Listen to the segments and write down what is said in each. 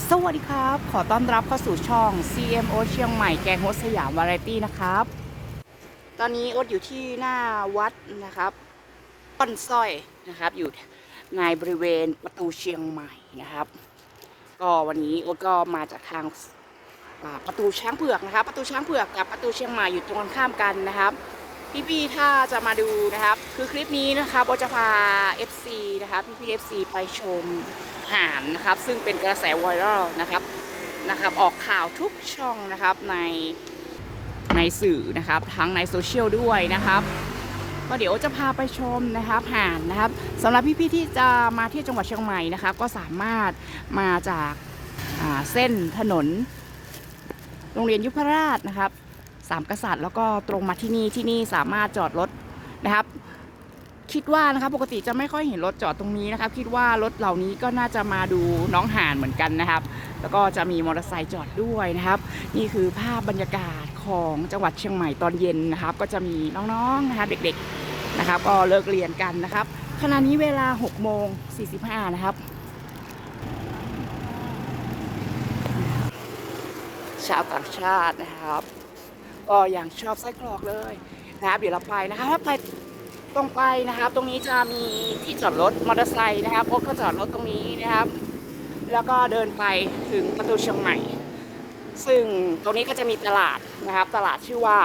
สวัสดีครับ ขอต้อนรับเข้าสู่ช่อง CMO เชียงใหม่แกงโฮสสยามวาไรตี้นะครับ ตอนนี้โอ๊ตอยู่ที่หน้าวัดนะครับป้อนสร้อยนะครับ อยู่ในบริเวณประตูเชียงใหม่นะครับ ก็วันนี้โอ๊ตก็มาจากทางประตูช้างเผือกนะครับ ประตูช้างเผือกกับประตูเชียงใหม่อยู่ตรงกันข้ามกันนะครับ พี่ๆถ้าจะมาดูนะครับ คือคลิปนี้นะครับจะพา FC นะครับพี่ๆ FC ไปชมห่านนะครับ ซึ่งเป็นกระแสไวรัลนะครับนะครับ ออกข่าวทุกช่องนะครับในในสื่อนะครับ ทั้งในโซเชียลด้วยนะครับก็เดี๋ยวจะพาไปชมนะครับห่านนะครับสำหรับพี่ๆที่จะมาที่จังหวัดเชียงใหม่นะครับก็สามารถมาจากาเส้นถนน โรงเรียนยุพราชนะครับสามกษัตริย์แล้วก็ตรงมาที่นี่ที่นี่สามารถจอดรถนะครับ คิดว่านะครับปกติจะไม่ค่อยเห็นรถจอดตรงนี้นะครับ คิดว่ารถเหล่านี้ก็น่าจะมาดูน้องห่านเหมือนกันนะครับ แล้วก็จะมีมอเตอร์ไซค์จอดด้วยนะครับ นี่คือภาพบรรยากาศของจังหวัดเชียงใหม่ตอนเย็นนะครับ ก็จะมีน้องๆนะครับเด็กๆนะครับ ก็เลิกเรียนกันนะครับขณะนี้เวลา6โมง45นะครับชาวต่างชาตินะครับ ก็อย่างชอบไส้กรอกเลยนะครับเดี๋ยวเราไปนะครับถ้าไป ตรงไปนะครับ ตรงนี้จะมีที่จอดรถมอเตอร์ไซค์นะครับพวกก็จอดรถตรงนี้นะครับ แล้วก็เดินไปถึงประตูเชียงใหม่ ซึ่งตรงนี้ก็จะมีตลาดนะครับ ตลาดชื่อว่า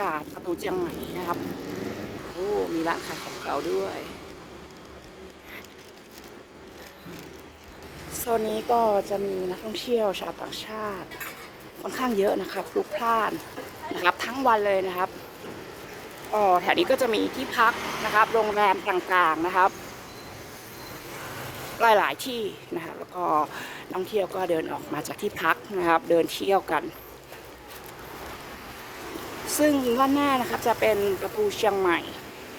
กาดประตูเชียงใหม่นะครับโอ้มีร้านขายของเก่าด้วยโซนนี้ก็จะมีนักท่องเที่ยวชาวต่างชาติค่อนข้างเยอะนะครับพลุกพล่านนะครับทั้งวันเลยนะครับ อ๋อแถวนี้ก็จะมีที่พักนะครับ โรงแรมต่างๆนะครับ หลายๆที่นะครับแล้วก็นักเที่ยวก็เดินออกมาจากที่พักนะครับ เดินเที่ยวกัน ซึ่งด้านหน้านะครับจะเป็นประตูเชียงใหม่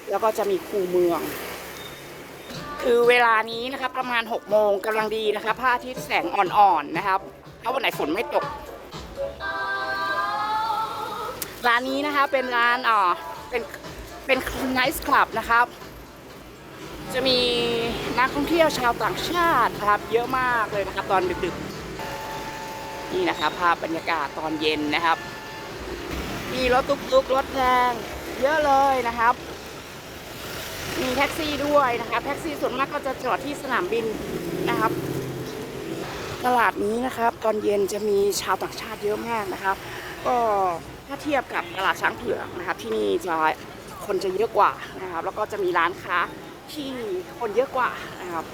แล้วก็จะมีคูเมือง คือเวลานี้นะครับประมาณ6โมงกำลังดีนะครับพระอาทิตย์แสงอ่อนๆนะครับ ถ้าวันไหนฝนไม่ตกร้านนี้นะคะเป็นร้านอ่า เป็นเป็นไนท์คลับนะครับ จะมีนักท่องเที่ยวชาวต่างชาตินะครับ เยอะมากเลยนะครับ ตอนดึกๆ นี่นะครับภาพบรรยากาศตอนเย็นนะครับ มีรถตุ๊กๆรถแรงเยอะเลยนะครับ มีแท็กซี่ด้วยนะครับ แท็กซี่ส่วนมากก็จะจอดที่สนามบิน ตลาดนี้นะครับตอนเย็นจะมีชาวต่างชาติเยอะมากนะครับ ก็ถ้าเทียบกับตลาดช้างเผือกนะครับที่นี่จะคนจะเยอะกว่านะครับ แล้วก็จะมีร้านค้าที่คนเยอะกว่านะครับ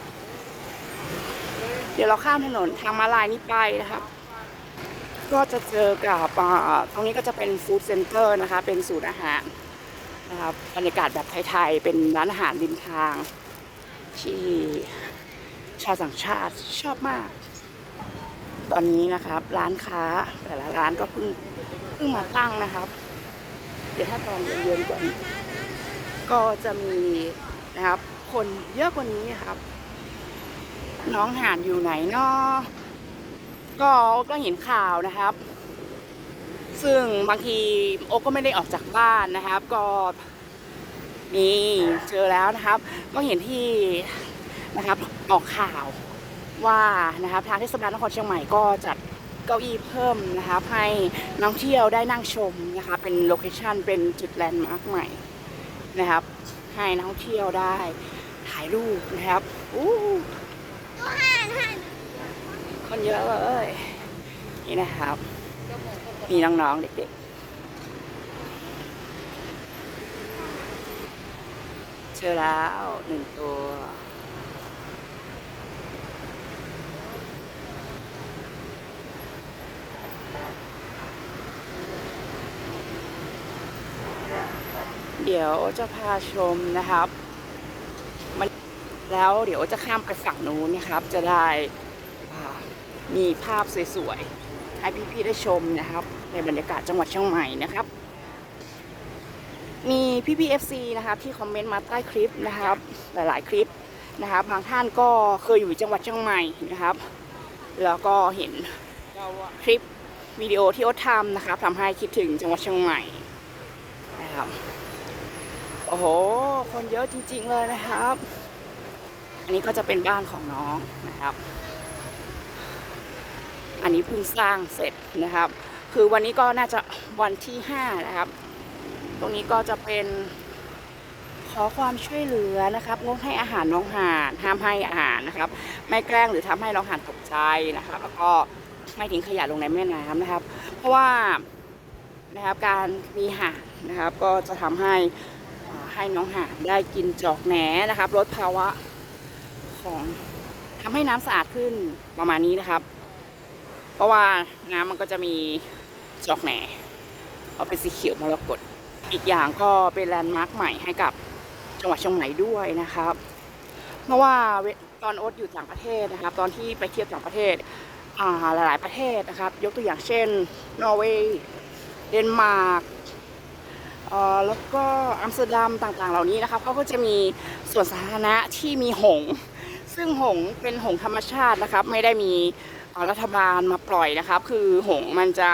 เดี๋ยวเราข้ามถนนทางมาลายนี้ไปนะครับ ก็จะเจอกับตรงนี้ก็จะเป็นฟู้ดเซ็นเตอร์นะคะ เป็นศูนย์อาหารนะครับบรรยากาศแบบไทยๆ เป็นร้านอาหารริมทาง ที่ชาวต่างชาติชอบมาก อนนี้นะครับ ร้านค้าแต่ละร้านก็เพิ่งเพิ่งมาตั้งนะครับ เดี๋ยวถ้าตอนเย็นๆกว่านี้ก็จะมีนะครับ คนเยอะกว่านี้ครับ น้องห่านอยู่ไหนเนาะก็ก็เห็นข่าวนะครับ ซึ่งบางทีโอ๊กก็ไม่ได้ออกจากบ้านนะครับ ก็นี่เจอแล้วนะครับ ก็เห็นที่นะครับ ออกข่าว ว่านะครับทางเทศบาลนครเชียงใหม่ก็จัดเก้าอี้เพิ่มนะครับให้นักท่องเที่ยวได้นั่งชมนะคะเป็นโลเคชันเป็นจุดแลนด์มาร์คใหม่นะครับให้นักท่องเที่ยวได้ถ่ายรูปนะครับอู้คนเยอะเลยนี่นะครับ มีน้องๆเด็กๆเจอแล้วหนึ่งตัว เดี๋ยวจะพาชมนะครับมันแล้วเดี๋ยวจะข้ามไปฝั่งนู้นนะครับ จะได้มีภาพสวยๆ ให้พี่ๆได้ชมนะครับ ในบรรยากาศจังหวัดเชียงใหม่นะครับ มีพี่พีเอฟซีนะครับที่คอมเมนต์มาใต้คลิปนะครับ หลายๆคลิปนะครับบางท่านก็เคยอยู่จังหวัดเชียงใหม่นะครับ แล้วก็เห็นคลิปวิดีโอที่โอ๊ตทำนะครับทำให้คิดถึงจังหวัดเชียงใหม่นะครับ โอ้โห คนเยอะจริง ๆ เลยนะครับ อันนี้ก็จะเป็นบ้านของน้องนะครับ อันนี้เพิ่งสร้างเสร็จนะครับ คือวันนี้ก็น่าจะวันที่ห้านะครับ ตรงนี้ก็จะเป็นขอความช่วยเหลือนะครับงดให้อาหารน้องห่านห้ามให้อาหารนะครับ ไม่แกล้งหรือทำให้น้องห่านตกใจนะครับ แล้วก็ไม่ทิ้งขยะลงในแม่น้ำนะครับ เพราะว่านะครับการมีห่านนะครับ ก็จะทำให้ ให้น้องห่านได้กินจอกแหนนะครับลดภาวะของทำให้น้ำสะอาดขึ้นประมาณนี้นะครับ เพราะว่าน้ำมันก็จะมีจอกแหนเอาเป็นสีเขียวมรกตอีกอย่างก็เป็นแลนด์มาร์คใหม่ให้กับจังหวัดเชียงใหม่ด้วยนะครับ เพราะว่าตอนโอ๊ตอยู่ต่างประเทศนะครับ ตอนที่ไปเที่ยวต่างประเทศอ่าหลาย ๆ ประเทศนะครับ ยกตัวอย่างเช่น นอร์เวย์ เดนมาร์ก แล้วก็อัมสเตอร์ดัมต่างๆ เหล่านี้นะครับเขาก็จะมีส่วนสาธารณะที่มีหง ซึ่งหงเป็นหงธรรมชาตินะครับ ไม่ได้มีรัฐบาลมาปล่อยนะครับ คือหงมันจะ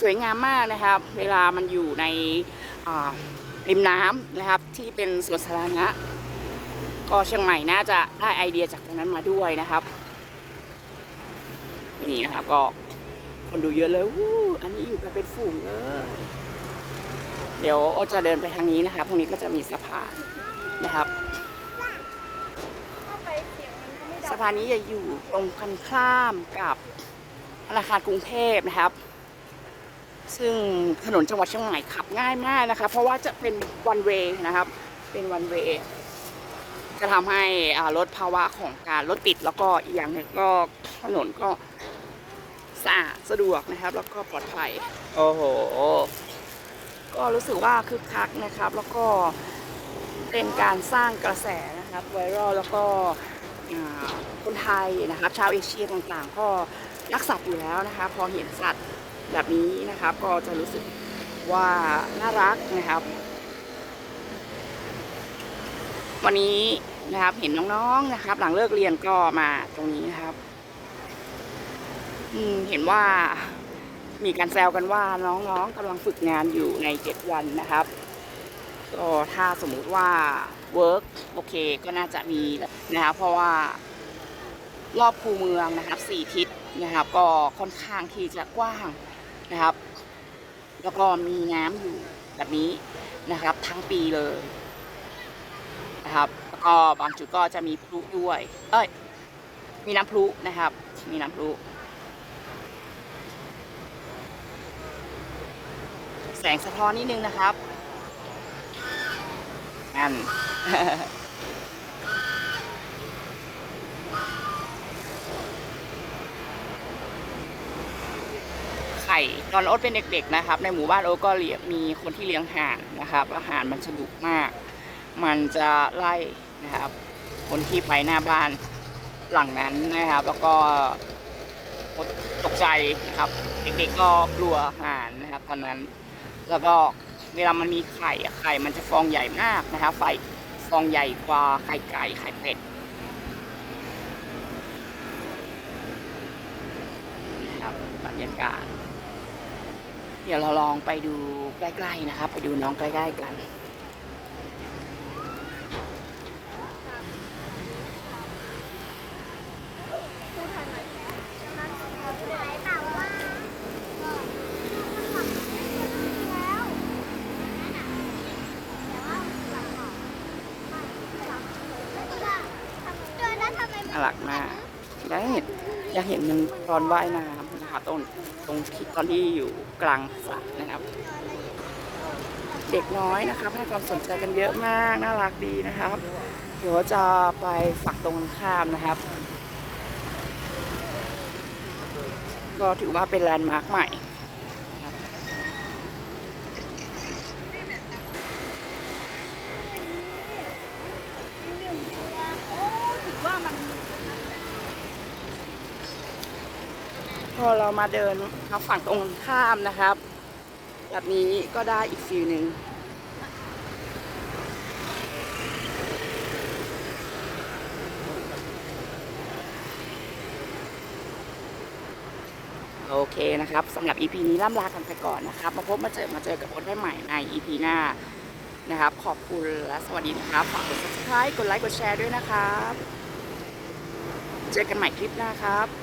สวยงามมากนะครับ เวลามันอยู่ในริมน้ำนะครับ ที่เป็นสวนสาธารณะก็เชียงใหม่น่าจะได้ไอเดียจากตรงนั้นมาด้วยนะครับนี่นะครับก็คนดูเยอะเลยวู้อันนี้อยู่กันเป็นฝูงเลย เดี๋ยวโอจะเดินไปทางนี้นะครับตรงนี้ก็จะมีสะพานนะครับ สะพานนี้จะอยู่ตรงกันข้ามกับธนาคารกรุงเทพนะครับ ซึ่งถนนจังหวัดเชียงใหม่ขับง่ายมากนะครับเพราะว่าจะเป็นวันเวย์นะครับ เป็นวันเวย์จะทำให้ลดภาวะของการรถติดแล้วก็อีกอย่างหนึ่งก็ถนนก็สะอาดสะดวกนะครับ แล้วก็ปลอดภัย โอ้โห ก็รู้สึกว่าคึกคักนะครับ แล้วก็เป็นการสร้างกระแสนะครับไวรัลแล้วก็คนไทยนะครับ ชาวเอเชียต่างๆ ก็รักสัตว์อยู่แล้วนะคะพอเห็นสัตว์แบบนี้นะครับ ก็จะรู้สึกว่าน่ารักนะครับ วันนี้นะครับเห็นน้องๆนะครับ หลังเลิกเรียนก็มาตรงนี้นะครับ อืมเห็นว่า มีการแซวกันว่าน้องๆกำลังฝึกงานอยู่ในเจ็ดวันนะครับ ก็ถ้าสมมุติว่าเวิร์กโอเคก็น่าจะมีนะครับเพราะว่ารอบคูเมืองนะครับสี่ทิศนะครับ ก็ค่อนข้างที่จะกว้างนะครับ แล้วก็มีน้ำอยู่แบบนี้นะครับ ทั้งปีเลยนะครับแล้วก็บางจุดก็จะมีพลุด้วย เอ้ยมีน้ำพลุนะครับ มีน้ำพลุ แสงสะท้อนนิดนึงนะครับนั่นไข่ตอนโอ๊ตเป็นเด็ก ๆนะครับ ในหมู่บ้านโอ๊ตก็เลี้ยงมีคนที่เลี้ยงห่านนะครับ อาหารมันสนุกมาก มันจะไล่นะครับ คนที่ไปหน้าบ้านหลังนั้นนะครับ แล้วก็ตกใจนะครับ เด็กๆก็กลัวห่านนะครับตอนนั้น แล้วก็เวลามันมีไข่ไข่มันจะฟองใหญ่มากนะครับไฟฟองใหญ่กว่าไข่ไก่ไข่เป็ดนะครับบรรยากาศ เดี๋ยวเราลองไปดูใกล้ๆนะครับ ไปดูน้องใกล้ ๆ กัน น่ารักมากอยากเห็ เห็นมันตอนว่ายน้ำนะคะตรงตรงตอนที่อยู่กลางสระนะครับ เด็กน้อยนะครับให้ความสนใจกันเยอะมากน่ารักดีนะครับเดี๋ยวจะไปฝักตรงข้ามนะครับ ก็ถือว่าเป็นแลนด์มาร์คใหม่นะครั พอเรามาเดินมางฝั่งตรงข้ามนะครับ แบบนี้ก็ได้อีกฟิลหนึ่งโอเคนะครับสำหรับ EP นี้ล่ำลากันไปก่อนนะครับ มาพบมาเจอมาเจอกับคนได้ใหม่ใน EP หน้านะครับ ขอบคุณและสวัสดีนะครับฝากกด subscribe กดไลค์กดแชร์ด้วยนะครับ เจอกันใหม่คลิปหน้าครับ